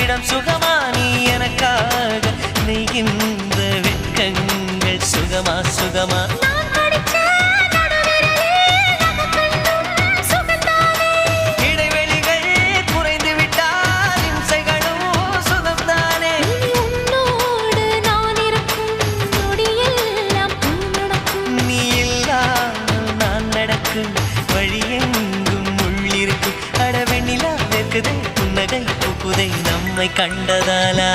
எல்லாம் சுகமா நீ எனக்காக நெய்கின்ற வெட்கங்கள் சுகமா சுகமா. நான் படிச்ச நடுவிரலே நமக்கென்றும் சுகந்தானே இடைவெளிகள் குறைந்து விட்டால் புதை நம்மை கண்டதாலா?